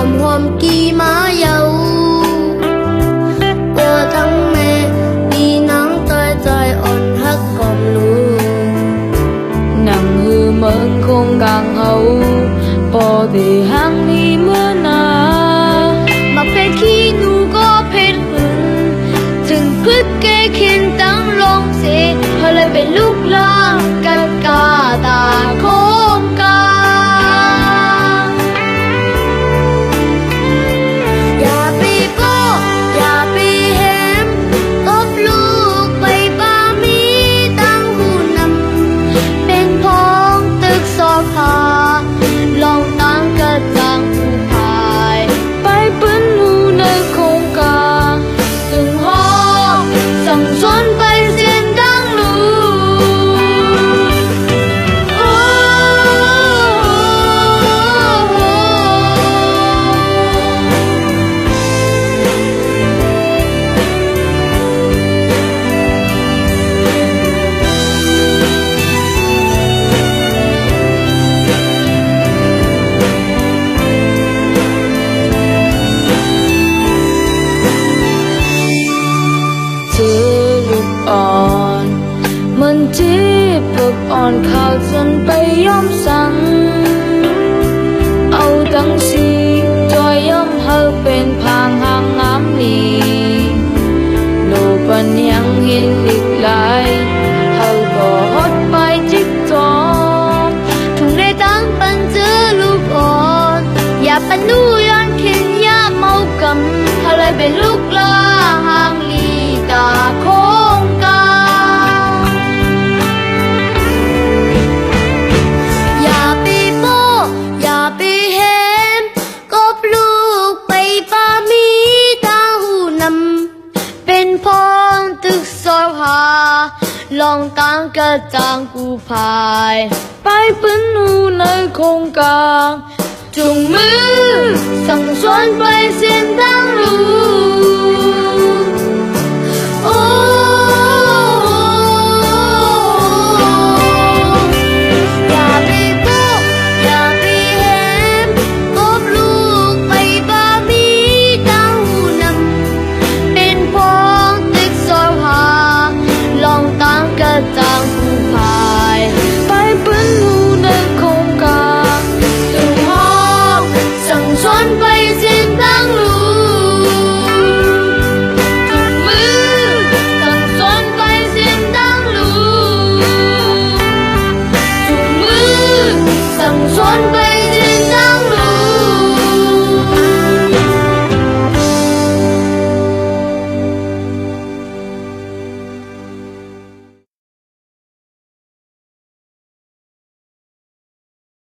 hòm hòm kỳ má dầu Bố thắng mẹ đi nắng tay tay on hắc hòm lù Nàng hư mơn không càng hầu bỏ thì hàng mi mưa nà Mặc phê khi nụ อ่อนมันจีบปอกอ่อนขาดจนไปย้อมสัง เอาตั้งสีจอยย้อมเฮาเป็นพางหางงามนี้โนปันยังเห็นอีกหลายเฮก็ดไปจิกอถุงได้ตั้งปนเจลูกอ่อน อย่าปนนูยนเยากะเป็นลูกลาลองตังกระจางกูพาย ไปเป็นนูในโครงการจุงมือ สั่งสอนไปเส้น的脏。